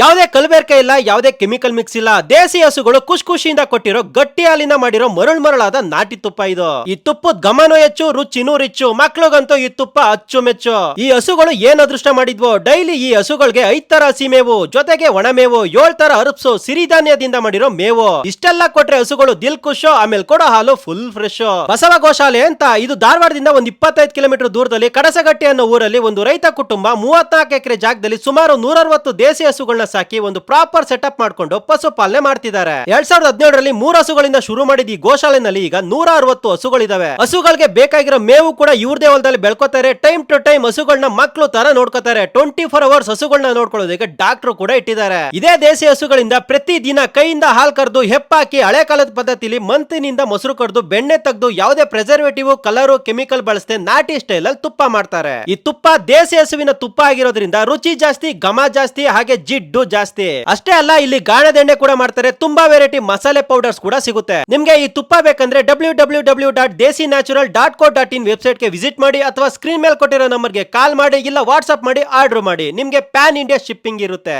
ಯಾವುದೇ ಕಲಬೆರಕೆ ಇಲ್ಲ, ಯಾವುದೇ ಕೆಮಿಕಲ್ ಮಿಕ್ಸ್ ಇಲ್ಲ. ದೇಸಿ ಹಸುಗಳು ಖುಷ್ ಖುಷಿಯಿಂದ ಕೊಟ್ಟಿರೋ, ಗಟ್ಟಿ ಹಾಲಿನ ಮಾಡಿರೋ ಮರಳು ಮರಳಾದ ನಾಟಿ ತುಪ್ಪ ಇದು. ಈ ತುಪ್ಪದ ಗಮನ ಹೆಚ್ಚು, ರುಚಿನೂ ರಿಚ್ಚು, ಮಕ್ಳಿಗಂತೂ ಈ ತುಪ್ಪ ಅಚ್ಚು ಮೆಚ್ಚು. ಈ ಹಸುಗಳು ಏನ್ ಅದೃಷ್ಟ ಮಾಡಿದ್ವೋ? ಡೈಲಿ ಈ ಹಸುಗಳಿಗೆ ಐದ್ ತರ ಹಸಿ ಮೇವು, ಜೊತೆಗೆ ಒಣ ಮೇವು, ಏಳ್ ತರ ಅರುಪ್ಸು ಸಿರಿಧಾನ್ಯದಿಂದ ಮಾಡಿರೋ ಮೇವು. ಇಷ್ಟೆಲ್ಲ ಕೊಟ್ರೆ ಹಸುಗಳು ದಿಲ್ ಖುಷು, ಆಮೇಲೆ ಕೊಡೋ ಹಾಲು ಫುಲ್ ಫ್ರೆಶ್. ಬಸವ ಗೋಶಾಲೆ ಅಂತ, ಇದು ಧಾರವಾಡದಿಂದ ಒಂದ್ ಇಪ್ಪತ್ತೈದು ಕಿಲೋಮೀಟರ್ ದೂರದಲ್ಲಿ ಕಡಸಗಟ್ಟಿ ಅನ್ನೋ ಊರಲ್ಲಿ ಒಂದು ರೈತ ಕುಟುಂಬ ಮೂವತ್ನಾಲ್ಕು ಎಕರೆ ಜಾಗದಲ್ಲಿ ಸುಮಾರು ನೂರವತ್ತು ದೇಸಿ ಹಸುಗಳನ್ನ ಸಾಕಿ ಒಂದು ಪ್ರಾಪರ್ ಸೆಟಪ್ ಮಾಡ್ಕೊಂಡು ಪಶುಪಾಲನೆ ಮಾಡ್ತಿದ್ದಾರೆ. ಎರಡ್ ಸಾವಿರದ ಹದಿನೇಳರಲ್ಲಿ ಮೂರು ಹಸುಗಳಿಂದ ಶುರು ಮಾಡಿದ ಈ ಗೋಶಾಲೆನಲ್ಲಿ ಈಗ ನೂರ ಅರವತ್ತು ಹಸುಗಳಿದಾವೆ. ಹಸುಗಳಿಗೆ ಬೇಕಾಗಿರೋ ಮೇವು ಕೂಡ ಇವ್ರದೇ ಹೊಲದಲ್ಲಿ ಬೆಳ್ಕೋತಾರೆ. ಟೈಮ್ ಟು ಟೈಮ್ ಹಸುಗಳನ್ನ ಮಕ್ಕಳು ತರ ನೋಡ್ಕೋತಾರೆ. ಟ್ವೆಂಟಿ ಫೋರ್ ಅವರ್ಸ್ ಹಸುಗಳನ್ನ ನೋಡ್ಕೊಳ್ಳೋದಕ್ಕೆ ಡಾಕ್ಟರ್ ಕೂಡ ಇಟ್ಟಿದ್ದಾರೆ. ಇದೇ ದೇಸಿ ಹಸುಗಳಿಂದ ಪ್ರತಿ ದಿನ ಕೈಯಿಂದ ಹಾಲ್ ಕರೆದು ಹೆಪ್ಪಾಕಿ ಹಳೆ ಕಾಲದ ಪದ್ಧತಿಲಿ ಮಂತಿನಿಂದ ಮೊಸರು ಕರೆದು ಬೆಣ್ಣೆ ತೆಗೆದು ಯಾವುದೇ ಪ್ರೆಸರ್ವೇಟಿವ್ ಕಲರ್ ಕೆಮಿಕಲ್ ಬಳಸದೆ ನಾಟಿ ಸ್ಟೈಲ್ ಅಲ್ಲಿ ತುಪ್ಪ ಮಾಡ್ತಾರೆ. ಈ ತುಪ್ಪ ದೇಸಿ ಹಸುವಿನ ತುಪ್ಪ ಆಗಿರೋದ್ರಿಂದ ರುಚಿ ಜಾಸ್ತಿ, ಘಮ ಜಾಸ್ತಿ, ಹಾಗೆ ಜಿಡ್ಡು ಜಾಸ್ತಿ. ಅಷ್ಟೇ ಅಲ್ಲ, ಇಲ್ಲಿ ಗಾಣದೆಣ್ಣೆ ಕೂಡ ಮಾಡ್ತಾರೆ. ತುಂಬಾ ವೆರೈಟಿ ಮಸಾಲೆ ಪೌಡರ್ಸ್ ಕೂಡ ಸಿಗುತ್ತೆ. ನಿಮ್ಗೆ ಈ ತುಪ್ಪ ಬೇಕಂದ್ರೆ W W W dot desi natural dot co dot in ವೆಬ್ಸೈಟ್ಗೆ ವಿಸಿಟ್ ಮಾಡಿ ಅಥವಾ ಸ್ಕ್ರೀನ್ ಮೇಲೆ ಕೊಟ್ಟಿರೋ ನಂಬರ್ಗೆ ಕಾಲ್ ಮಾಡಿ ಇಲ್ಲ ವಾಟ್ಸ್ಆಪ್ ಮಾಡಿ ಆರ್ಡರ್ ಮಾಡಿ. ನಿಮ್ಗೆ ಪ್ಯಾನ್ ಇಂಡಿಯಾ ಶಿಪ್ಪಿಂಗ್ ಇರುತ್ತೆ.